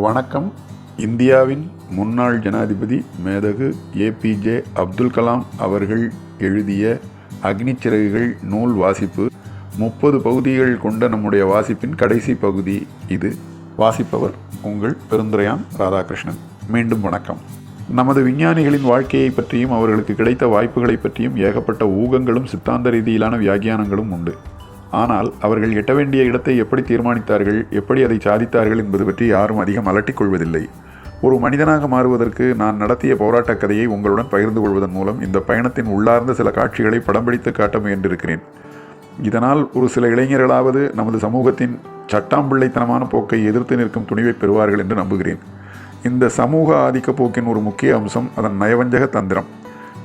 வணக்கம். இந்தியாவின் முன்னாள் ஜனாதிபதி மேதகு ஏபிஜே அப்துல் கலாம் அவர்கள் எழுதிய அக்னிச்சிறகுகள் நூல் வாசிப்பு முப்பது பகுதிகள் கொண்ட நம்முடைய வாசிப்பின் கடைசி பகுதி இது. வாசிப்பவர் உங்கள் பெருந்துரையான் ராதாகிருஷ்ணன். மீண்டும் வணக்கம். நமது விஞ்ஞானிகளின் வாழ்க்கையை பற்றியும் அவர்களுக்கு கிடைத்த வாய்ப்புகளை பற்றியும் ஏகப்பட்ட ஊகங்களும் சித்தாந்த ரீதியிலான வியாக்கியானங்களும் உண்டு. ஆனால் அவர்கள் எட்ட வேண்டிய இடத்தை எப்படி தீர்மானித்தார்கள் எப்படி அதை சாதித்தார்கள் என்பது பற்றி யாரும் அதிகம் அலட்டிக் கொள்வதில்லை. ஒரு மனிதனாக மாறுவதற்கு நான் நடத்திய போராட்டக் கதையை உங்களுடன் பகிர்ந்து கொள்வதன் மூலம் இந்த பயணத்தின் உள்ளார்ந்த சில காட்சிகளை படம் பிடித்து காட்ட முயன்றிருக்கிறேன். இதனால் ஒரு சில இளைஞர்களாவது நமது சமூகத்தின் சட்டாம்பிள்ளைத்தனமான போக்கை எதிர்த்து நிற்கும் துணிவை பெறுவார்கள் என்று நம்புகிறேன். இந்த சமூக ஆதிக்க போக்கின் ஒரு முக்கிய அம்சம் அதன் நயவஞ்சக தந்திரம்.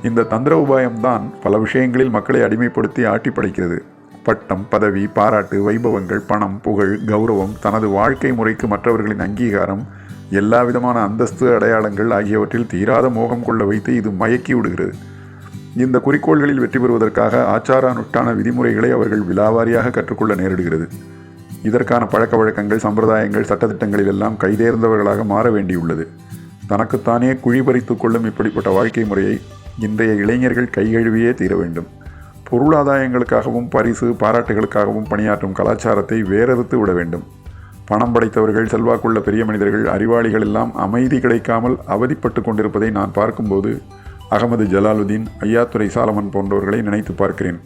இந்த தந்திர உபாயம்தான் பல விஷயங்களில் மக்களை அடிமைப்படுத்தி ஆட்டி படைக்கிறது. பட்டம் பதவி பாராட்டு வைபவங்கள் பணம் புகழ் கௌரவம் தனது வாழ்க்கை முறைக்கு மற்றவர்களின் அங்கீகாரம் எல்லா விதமான அந்தஸ்து அடையாளங்கள் ஆகியவற்றில் தீராத மோகம் கொள்ள வைத்து இது மயக்கி விடுகிறது. இந்த குறிக்கோள்களில் வெற்றி பெறுவதற்காக ஆச்சார அனுஷ்டான விதிமுறைகளை அவர்கள் விலாவாரியாக கற்றுக்கொள்ள நேரிடுகிறது. இதற்கான பழக்க வழக்கங்கள் சம்பிரதாயங்கள் சட்டத்திட்டங்களில் எல்லாம் கைதேர்ந்தவர்களாக மாற வேண்டியுள்ளது. தனக்குத்தானே குழி பறித்து கொள்ளும் இப்படிப்பட்ட வாழ்க்கை முறையை இன்றைய இளைஞர்கள் கைகழுவியே தீர வேண்டும். பொருளாதாயங்களுக்காகவும் பரிசு பாராட்டுகளுக்காகவும் பணியாற்றும் கலாச்சாரத்தை வேறறுத்து விட வேண்டும். பணம் படைத்தவர்கள் செல்வாக்குள்ள பெரிய மனிதர்கள் அறிவாளிகள் எல்லாம் அமைதி கிடைக்காமல் அவதிப்பட்டு கொண்டிருப்பதை நான் பார்க்கும்போது அகமது ஜலாலுதீன் ஐயாத்துறை சாலமன் போன்றவர்களை நினைத்து பார்க்கிறேன்.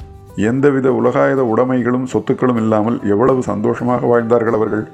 எந்தவித உலகாயுத உடைமைகளும் சொத்துக்களும் இல்லாமல் எவ்வளவு சந்தோஷமாக வாழ்ந்தார்கள் அவர்கள்?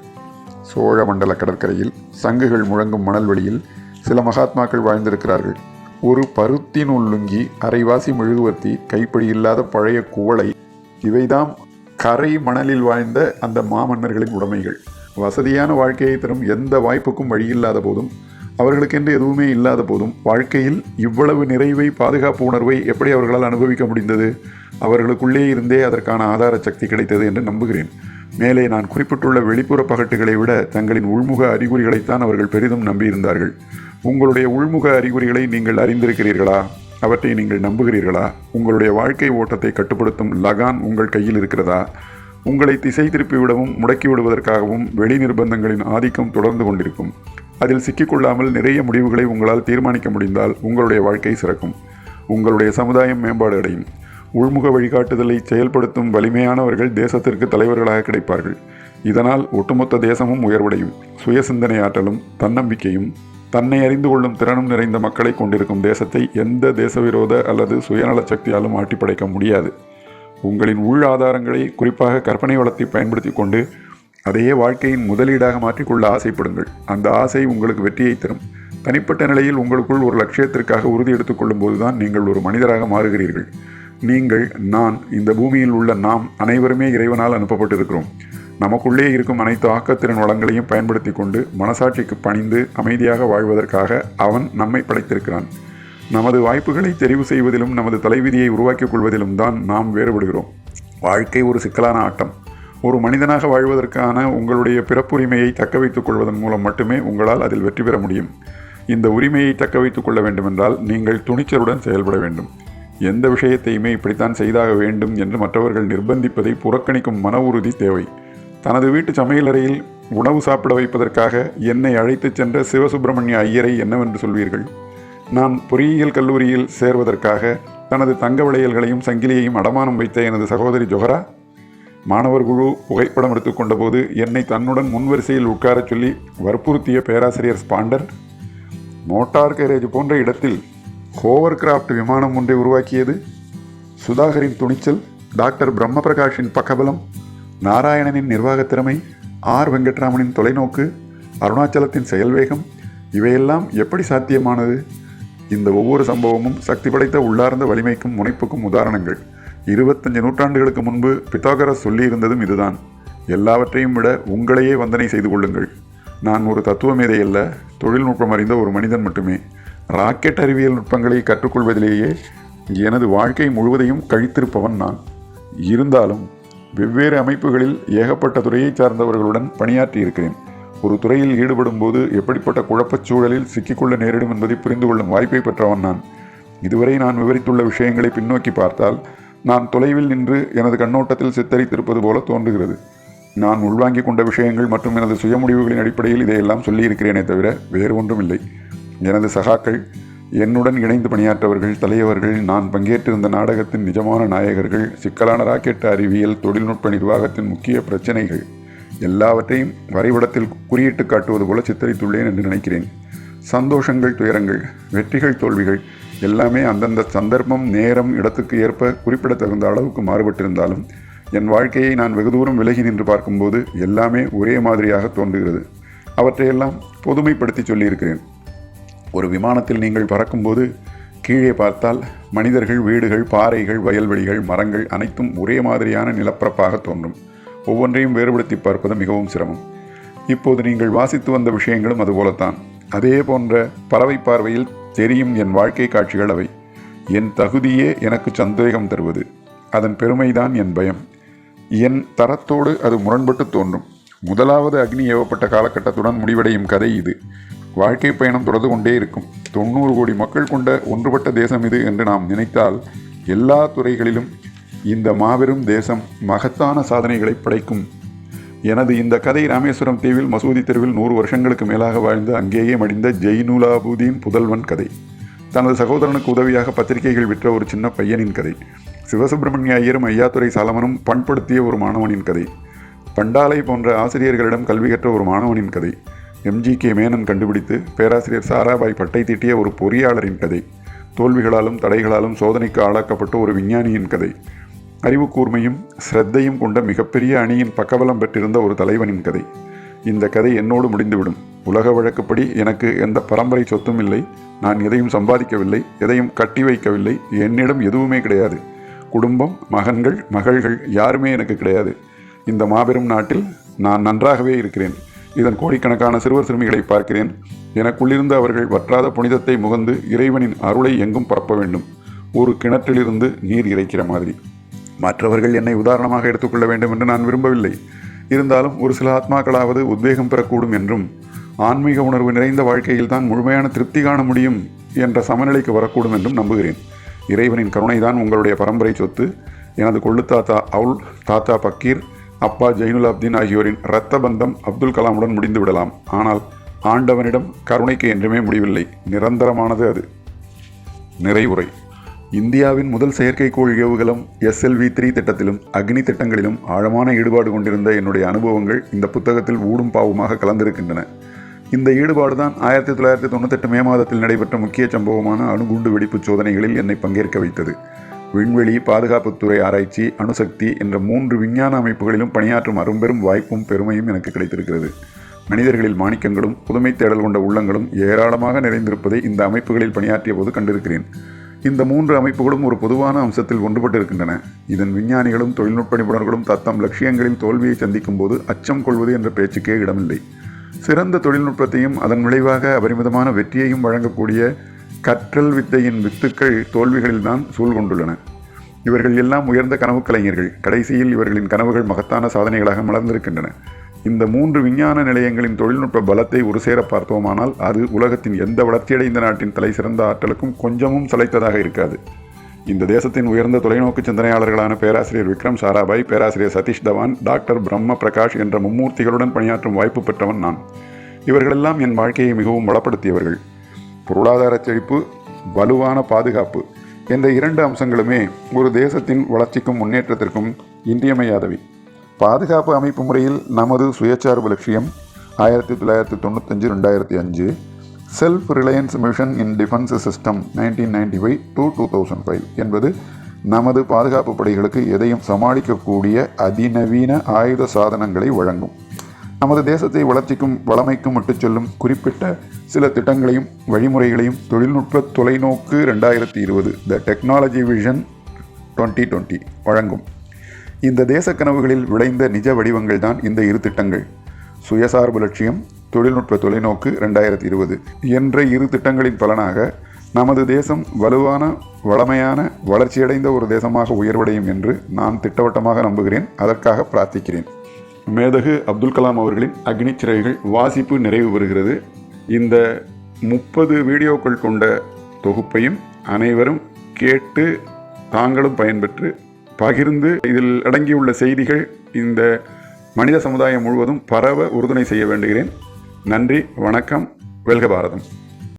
சோழ மண்டல கடற்கரையில் சங்குகள் முழங்கும் மணல்வெளியில் சில மகாத்மாக்கள் வாழ்ந்திருக்கிறார்கள். ஒரு பருத்தின் உள்ளுங்கி லுங்கி அரைவாசி மெழுகுவர்த்தி கைப்பிடி இல்லாத பழைய குவளை இவைதாம் கரை மணலில் வாழ்ந்த அந்த மாமன்னர்களின் உடைமைகள். வசதியான வாழ்க்கையை தரும் எந்த வாய்ப்புக்கும் வழியில்லாத போதும் அவர்களுக்கென்று எதுவுமே இல்லாத போதும் வாழ்க்கையில் இவ்வளவு நிறைவை பாதுகாப்பு உணர்வை எப்படி அவர்களால் அனுபவிக்க முடிந்தது? அவர்களுக்குள்ளே இருந்தே அதற்கான ஆதார சக்தி கிடைத்தது என்று நம்புகிறேன். மேலே நான் குறிப்பிட்டுள்ள வெளிப்புற பகட்டுகளை விட தங்களின் உள்முக அறிகுறிகளைத்தான் அவர்கள் பெரிதும் நம்பியிருந்தார்கள். உங்களுடைய உள்முக அறிகுறிகளை நீங்கள் அறிந்திருக்கிறீர்களா? அவற்றை நீங்கள் நம்புகிறீர்களா? உங்களுடைய வாழ்க்கை ஓட்டத்தை கட்டுப்படுத்தும் லகான் உங்கள் கையில் இருக்கிறதா? உங்களை திசை திருப்பிவிடவும் முடக்கி விடுவதற்காகவும் வெளி நிர்பந்தங்களின் ஆதிக்கம் தொடர்ந்து கொண்டிருக்கும். அதில் சிக்கிக்கொள்ளாமல் நிறைய முடிவுகளை உங்களால் தீர்மானிக்க முடிந்தால் உங்களுடைய வாழ்க்கை சிறக்கும். உங்களுடைய சமுதாயம் மேம்பாடு அடையும். உள்முக வழிகாட்டுதலை செயல்படுத்தும் வலிமையானவர்கள் தேசத்திற்கு தலைவர்களாக கிடைப்பார்கள். இதனால் ஒட்டுமொத்த தேசமும் உயர்வடையும். சுய சிந்தனை ஆற்றலும் தன்னம்பிக்கையும் தன்னை அறிந்து கொள்ளும் திறனும் நிறைந்த மக்களை கொண்டிருக்கும் தேசத்தை எந்த தேசவிரோத அல்லது சுயநல சக்தியாலும் ஆட்டிப்படைக்க முடியாது. உங்களின் உள் ஆதாரங்களை குறிப்பாக கற்பனை வளத்தை பயன்படுத்தி கொண்டு அதையே வாழ்க்கையின் முதலீடாக மாற்றிக்கொள்ள ஆசைப்படுங்கள். அந்த ஆசை உங்களுக்கு வெற்றியை தரும். தனிப்பட்ட நிலையில் உங்களுக்குள் ஒரு லட்சியத்திற்காக உறுதி எடுத்துக்கொள்ளும் போதுதான் நீங்கள் ஒரு மனிதராக மாறுகிறீர்கள். நீங்கள் நான் இந்த பூமியில் உள்ள நாம் அனைவருமே இறைவனால் அனுப்பப்பட்டிருக்கிறோம். நமக்குள்ளே இருக்கும் அனைத்து ஆக்கத்திறன் வளங்களையும் பயன்படுத்தி கொண்டு மனசாட்சிக்கு பணிந்து அமைதியாக வாழ்வதற்காக அவன் நம்மை படைத்திருக்கிறான். நமது வாய்ப்புகளை தெரிவு செய்வதிலும் நமது தலைவிதியை உருவாக்கிக் கொள்வதிலும் தான் நாம் வேறுபடுகிறோம். வாழ்க்கை ஒரு சிக்கலான ஆட்டம். ஒரு மனிதனாக வாழ்வதற்கான உங்களுடைய பிறப்புரிமையை தக்க வைத்துக் கொள்வதன் மூலம் மட்டுமே உங்களால் அதில் வெற்றி பெற முடியும். இந்த உரிமையை தக்க வைத்துக் கொள்ள வேண்டுமென்றால் நீங்கள் துணிச்சலுடன் செயல்பட வேண்டும். எந்த விஷயத்தையுமே இப்படித்தான் செய்தாக வேண்டும் என்று மற்றவர்கள் நிர்பந்திப்பதை புறக்கணிக்கும் மன உறுதி தேவை. தனது வீட்டு சமையலறையில் உணவு சாப்பிட வைப்பதற்காக என்னை அழைத்துச் சென்ற சிவசுப்பிரமணிய ஐயரை என்னவென்று சொல்வீர்கள்? நான் பொறியியல் கல்லூரியில் சேர்வதற்காக தனது தங்க விளையல்களையும் சங்கிலியையும் அடமானம் வைத்த எனது சகோதரி ஜொஹரா மாணவர் குழு புகைப்படம் எடுத்துக்கொண்டபோது என்னை தன்னுடன் முன்வரிசையில் உட்காரச் சொல்லி வற்புறுத்திய பேராசிரியர் ஸ்பாண்டர் மோட்டார் கேரேஜ் போன்ற இடத்தில் ஹோவர் கிராஃப்ட் விமானம் ஒன்றை உருவாக்கியது சுதாகரின் துணிச்சல் டாக்டர் பிரம்மபிரகாஷின் பக்கபலம் நாராயணனின் நிர்வாகத் திறமை ஆர். வெங்கட்ராமனின் தொலைநோக்கு அருணாச்சலத்தின் செயல்வேகம் இவையெல்லாம் எப்படி சாத்தியமானது? இந்த ஒவ்வொரு சம்பவமும் சக்தி படைத்த உள்ளார்ந்த வலிமைக்கும் முனைப்புக்கும் உதாரணங்கள். இருபத்தஞ்சு நூற்றாண்டுகளுக்கு முன்பு பித்தாகரஸ் சொல்லியிருந்ததும் இதுதான். எல்லாவற்றையும் விட உங்களையே வந்தனை செய்து கொள்ளுங்கள். நான் ஒரு தத்துவ மேதை அல்ல தொழில்நுட்பம் அறிந்த ஒரு மனிதன் மட்டுமே. ராக்கெட் அறிவியல் நுட்பங்களை கற்றுக்கொள்வதிலேயே எனது வாழ்க்கை முழுவதையும் கழித்திருப்பவன் நான். இருந்தாலும் வெவ்வேறு அமைப்புகளில் ஏகப்பட்ட துறையை சார்ந்தவர்களுடன் பணியாற்றி இருக்கிறேன் ஒரு துறையில் ஈடுபடும் போது எப்படிப்பட்ட குழப்பச் சூழலில் சிக்கிக்கொள்ள நேரிடும் என்பதை புரிந்து கொள்ளும் வாய்ப்பை பெற்றவன் நான். இதுவரை நான் விவரித்துள்ள விஷயங்களை பின்னோக்கி பார்த்தால் நான் தொலைவில் நின்று எனது கண்ணோட்டத்தில் சித்தரித்திருப்பது போல தோன்றுகிறது. நான் உள்வாங்கிக் கொண்ட விஷயங்கள் மற்றும் எனது சுயமுடிவுகளின் அடிப்படையில் இதையெல்லாம் சொல்லியிருக்கிறேனே தவிர வேறு ஒன்றும் இல்லை எனது சகாக்கள் என்னுடன் இணைந்து பணியாற்றவர்கள் தலையவர்கள் நான் பங்கேற்றிருந்த நாடகத்தின் நிஜமான நாயகர்கள் சிக்கலான ராக்கெட் அறிவியல் தொழில்நுட்ப நிர்வாகத்தின் முக்கிய பிரச்சனைகள் எல்லாவற்றையும் வரைபடத்தில் குறியிட்டு காட்டுவது போல சித்தரித்துள்ளேன் என்று நினைக்கிறேன். சந்தோஷங்கள் துயரங்கள் வெற்றிகள் தோல்விகள் எல்லாமே அந்தந்த சந்தர்ப்பம் நேரம் இடத்துக்கு ஏற்ப குறிப்பிடத்தகுந்த அளவுக்கு மாறுபட்டிருந்தாலும் என் வாழ்க்கையை நான் வெகு தூரம் விலகி நின்று பார்க்கும்போது எல்லாமே ஒரே மாதிரியாக தோன்றுகிறது. அவற்றையெல்லாம் பொதுமைப்படுத்தி சொல்லியிருக்கிறேன். ஒரு விமானத்தில் நீங்கள் பறக்கும்போது கீழே பார்த்தால் மனிதர்கள் வீடுகள் பாறைகள் வயல்வெளிகள் மரங்கள் அனைத்தும் ஒரே மாதிரியான நிலப்பரப்பாக தோன்றும். ஒவ்வொன்றையும் வேறுபடுத்தி பார்ப்பது மிகவும் சிரமம். இப்போது நீங்கள் வாசித்து வந்த விஷயங்களும் அதுபோலத்தான். அதே போன்ற பறவை பார்வையில் தெரியும் என் வாழ்க்கை காட்சிகள் அவை. என் தகுதியே எனக்கு சந்தேகம் தருவது. அதன் பெருமைதான் என் பயம். என் தரத்தோடு அது முரண்பட்டு தோன்றும். முதலாவது அக்னி ஏவப்பட்ட காலகட்டத்துடன் முடிவடையும் கதை இது. வாழ்க்கை பயணம் தொடர்ந்து கொண்டே இருக்கும். தொண்ணூறு கோடி மக்கள் கொண்ட ஒன்றுபட்ட தேசம் இது என்று நாம் நினைத்தால் எல்லா துறைகளிலும் இந்த மாபெரும் தேசம் மகத்தான சாதனைகளை படைக்கும். எனது இந்த கதை ராமேஸ்வரம் தீவில் மசூதி தெருவில் நூறு வருஷங்களுக்கு மேலாக வாழ்ந்து அங்கேயே மடிந்த ஜெய்னுலாபுதீன் புதல்வன் கதை. தனது சகோதரனுக்கு உதவியாக பத்திரிகைகள் விற்ற ஒரு சின்ன பையனின் கதை. சிவசுப்பிரமணிய ஐயரும் ஐயாத்துறை சாலமனும் பண்படுத்திய ஒரு மாணவனின் கதை. பண்டாலை போன்ற ஆசிரியர்களிடம் கல்வி கற்ற ஒரு மாணவனின் கதை. எம்ஜி கே மேனன் கண்டுபிடித்து பேராசிரியர் சாராபாய் பட்டை தீட்டிய ஒரு பொறியாளரின் கதை. தோல்விகளாலும் தடைகளாலும் சோதனைக்கு ஆளாக்கப்பட்ட ஒரு விஞ்ஞானியின் கதை. அறிவு கூர்மையும் ஸ்ரத்தையும் கொண்ட மிகப்பெரிய அணியின் பக்கபலம் பெற்றிருந்த ஒரு தலைவனின் கதை. இந்த கதை என்னோடு முடிந்துவிடும். உலக வழக்கப்படி எனக்கு எந்த பரம்பரை சொத்தும் இல்லை. நான் எதையும் சம்பாதிக்கவில்லை எதையும் கட்டி வைக்கவில்லை. என்னிடம் எதுவுமே கிடையாது. குடும்பம் மகன்கள் மகள்கள் யாருமே எனக்கு கிடையாது. இந்த மாபெரும் நாட்டில் நான் நன்றாகவே இருக்கிறேன். இதன் கோடிக்கணக்கான சிறுவர் சிறுமிகளை பார்க்கிறேன். எனக்குள்ளிருந்து அவர்கள் வற்றாத புனிதத்தை முகந்து இறைவனின் அருளை எங்கும் பரப்ப வேண்டும். ஒரு கிணற்றிலிருந்து நீர் இறைக்கிற மாதிரி. மற்றவர்கள் என்னை உதாரணமாக எடுத்துக்கொள்ள வேண்டும் என்று நான் விரும்பவில்லை. இருந்தாலும் ஒரு சில ஆத்மாக்களாவது உத்வேகம் பெறக்கூடும் என்றும் ஆன்மீக உணர்வு நிறைந்த வாழ்க்கையில் தான் முழுமையான திருப்தி காண முடியும் என்ற சமநிலைக்கு வரக்கூடும் என்றும் நம்புகிறேன். இறைவனின் கருணைதான் உங்களுடைய பரம்பரை சொத்து. எனது கொள்ளு தாத்தா அவுல் தாத்தா பக்கீர் அப்பா ஜெயினுலாப்தீன் ஆகியோரின் இரத்த பந்தம் அப்துல் கலாமுடன் முடிந்து விடலாம். ஆனால் ஆண்டவனிடம் கருணைக்கு என்றுமே முடிவில்லை. நிரந்தரமானது அது. நிறைவுரை. இந்தியாவின் முதல் செயற்கைக்கோள் ஏவுகலம் எஸ்எல்வி த்ரீ திட்டத்திலும் அக்னி திட்டங்களிலும் ஆழமான ஈடுபாடு கொண்டிருந்த என்னுடைய அனுபவங்கள் இந்த புத்தகத்தில் ஊடும் பாவுமாக கலந்திருக்கின்றன. இந்த ஈடுபாடு தான் ஆயிரத்தி தொள்ளாயிரத்தி தொண்ணூத்தெட்டு மே மாதத்தில் நடைபெற்ற முக்கிய சம்பவமான அணுகுண்டு வெடிப்பு சோதனைகளில் என்னை பங்கேற்க வைத்தது. விண்வெளி பாதுகாப்புத்துறை ஆராய்ச்சி அணுசக்தி என்ற மூன்று விஞ்ஞான அமைப்புகளிலும் பணியாற்றும் அரும்பெரும் வாய்ப்பும் பெருமையும் எனக்கு கிடைத்திருக்கிறது. மனிதர்களில் மாணிக்கங்களும் புதுமை தேடல் கொண்ட உள்ளங்களும் ஏராளமாக நிறைந்திருப்பதை இந்த அமைப்புகளில் பணியாற்றிய போது கண்டிருக்கிறேன். இந்த மூன்று அமைப்புகளும் ஒரு பொதுவான அம்சத்தில் ஒன்றுபட்டிருக்கின்றன. இதன் விஞ்ஞானிகளும் தொழில்நுட்ப நிபுணர்களும் தத்தம் லட்சியங்களில் தோல்வியை சந்திக்கும் போது அச்சம் கொள்வது என்ற பேச்சுக்கே இடமில்லை. சிறந்த தொழில்நுட்பத்தையும் அதன் விளைவாக அபரிமிதமான வெற்றியையும் வழங்கக்கூடிய கற்றல் வித்தையின் வித்துக்கள் தோல்விகளில்தான் சூழ்கொண்டுள்ளன இவர்கள் எல்லாம் உயர்ந்த கனவு கலைஞர்கள். கடைசியில் இவர்களின் கனவுகள் மகத்தான சாதனைகளாக மலர்ந்திருக்கின்றன. இந்த மூன்று விஞ்ஞான நிலையங்களின் தொழில்நுட்ப பலத்தை ஒரு சேர பார்த்தோமானால் அது உலகத்தின் எந்த வளர்ச்சியடைந்த நாட்டின் தலை சிறந்த ஆற்றலுக்கும் கொஞ்சமும் சளைத்ததாக இருக்காது. இந்த தேசத்தின் உயர்ந்த தொலைநோக்கு சிந்தனையாளர்களான பேராசிரியர் விக்ரம் சாராபாய் பேராசிரியர் சதீஷ் தவான் டாக்டர் பிரம்ம பிரகாஷ் என்ற மும்மூர்த்திகளுடன் பணியாற்றும் வாய்ப்பு பெற்றவன் நான். இவர்களெல்லாம் என் வாழ்க்கையை மிகவும் வளப்படுத்தியவர்கள். பொருளாதார செழிப்பு வலுவான பாதுகாப்பு என்ற இரண்டு அம்சங்களுமே ஒரு தேசத்தின் வளர்ச்சிக்கும் முன்னேற்றத்திற்கும் இன்றியமையாதவை. பாதுகாப்பு அமைப்பு முறையில் நமது சுயசார்பு லட்சியம் ஆயிரத்தி தொள்ளாயிரத்தி தொண்ணூத்தஞ்சு ரெண்டாயிரத்தி அஞ்சு self reliance mission in defence system nineteen ninety five to two thousand five என்பது நமது பாதுகாப்பு படைகளுக்கு எதையும் சமாளிக்கக்கூடிய அதிநவீன ஆயுத சாதனங்களை வழங்கும். நமது தேசத்தை வளர்ச்சிக்கும் வளமைக்கும் மட்டுச் சொல்லும் குறிப்பிட்ட சில திட்டங்களையும் வழிமுறைகளையும் தொழில்நுட்ப தொலைநோக்கு ரெண்டாயிரத்தி இருபது the technology vision twenty twenty வழங்கும். இந்த தேச கனவுகளில் விளைந்த நிஜ வடிவங்கள் தான் இந்த இரு திட்டங்கள். சுயசார்பு லட்சியம் தொழில்நுட்ப தொலைநோக்கு ரெண்டாயிரத்தி இருபது என்ற இரு திட்டங்களின் பலனாக நமது தேசம் வலுவான வளமையான வளர்ச்சியடைந்த ஒரு தேசமாக உயர்வடையும் என்று நான் திட்டவட்டமாக நம்புகிறேன். அதற்காக பிரார்த்திக்கிறேன். மேதகு அப்துல் கலாம் அவர்களின் அக்னி சிறகுகள் வாசிப்பு நிறைவு பெறுகிறது. இந்த முப்பது வீடியோக்கள் கொண்ட தொகுப்பையும் அனைவரும் கேட்டு தாங்களும் பயன்பெற்று பகிர்ந்து இதில் அடங்கியுள்ள செய்திகள் இந்த மனித சமுதாயம் முழுவதும் பரவ உறுதுணை செய்ய வேண்டுகிறேன். நன்றி வணக்கம் வெல்க பாரதம்.